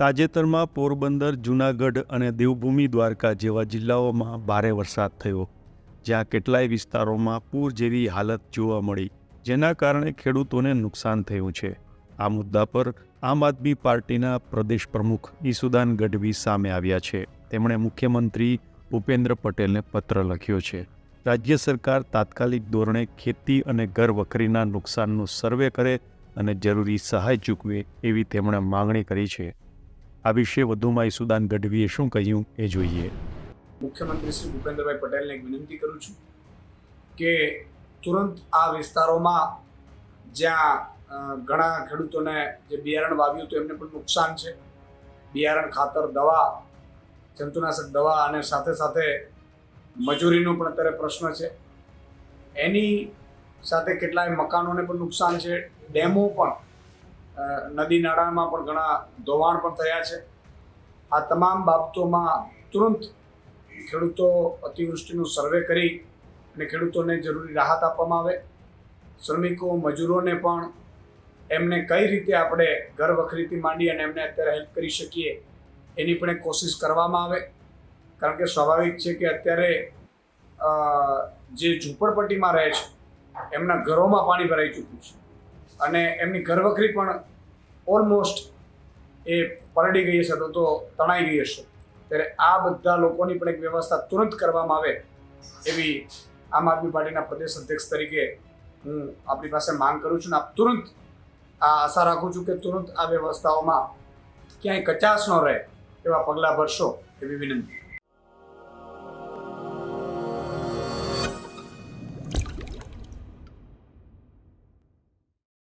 તાજેતરમાં પોરબંદર, જૂનાગઢ અને દેવભૂમિ દ્વારકા જેવા જિલ્લાઓમાં ભારે વરસાદ થયો, જ્યાં કેટલાય વિસ્તારોમાં પૂર જેવી હાલત જોવા મળી, જેના કારણે ખેડૂતોને નુકસાન થયું છે. આ મુદ્દા પર આમ આદમી પાર્ટીના પ્રદેશ પ્રમુખ ઈસુદાન ગઢવી સામે આવ્યા છે. તેમણે મુખ્યમંત્રી ભૂપેન્દ્ર પટેલને પત્ર લખ્યો છે. રાજ્ય સરકાર તાત્કાલિક ધોરણે ખેતી અને ઘર વખરીના નુકસાનનું સર્વે કરે અને જરૂરી સહાય ચૂકવે એવી તેમણે માંગણી કરી છે. આ વિશે વધુમાં ઈસુદાન ગઢવીએ શું કહ્યું એ જોઈએ. મુખ્યમંત્રી શ્રી ભૂપેન્દ્રભાઈ પટેલને એક વિનંતી કરું છું કે તુરંત આ વિસ્તારોમાં જ્યાં ઘણા ખેડૂતોને જે બિયારણ વાવ્યું તો એમને પણ નુકસાન છે. બિયારણ, ખાતર, દવા, જંતુનાશક દવા અને સાથે સાથે મજૂરીનો પણ અત્યારે પ્રશ્ન છે. એની સાથે કેટલાય મકાનોને પણ નુકસાન છે. ડેમો પણ નદી નાળામાં પણ ઘણા ધોવાણ પણ થયા છે. આ તમામ બાબતોમાં તુરંત ખેડૂતો અતિવૃષ્ટિનું સર્વે કરી અને ખેડૂતોને જરૂરી રાહત આપવામાં આવે. શ્રમિકો, મજૂરોને પણ એમને કઈ રીતે આપણે ઘર વખરીથી માંડી અને એમને અત્યારે હેલ્પ કરી શકીએ એની પણ એક કોશિશ કરવામાં આવે. કારણ કે સ્વાભાવિક છે કે અત્યારે જે ઝૂંપડપટ્ટીમાં રહે છે, એમના ઘરોમાં પાણી ભરાઈ ચૂક્યું છે. અને એમની ઘરવખરી પણ ઓલમોસ્ટ એ પલટી ગઈ હશે અથવા તો તણાઈ ગઈ હશે. ત્યારે આ બધા લોકોની પણ એક વ્યવસ્થા તુરંત કરવામાં આવે એવી આમ આદમી પાર્ટીના પ્રદેશ અધ્યક્ષ તરીકે હું આપણી પાસે માંગ કરું છું અને આપ તુરંત આ આશા રાખું છું કે તુરંત આ વ્યવસ્થાઓમાં ક્યાંય કચાશ ન રહે એવા પગલાં ભરશો એવી વિનંતી.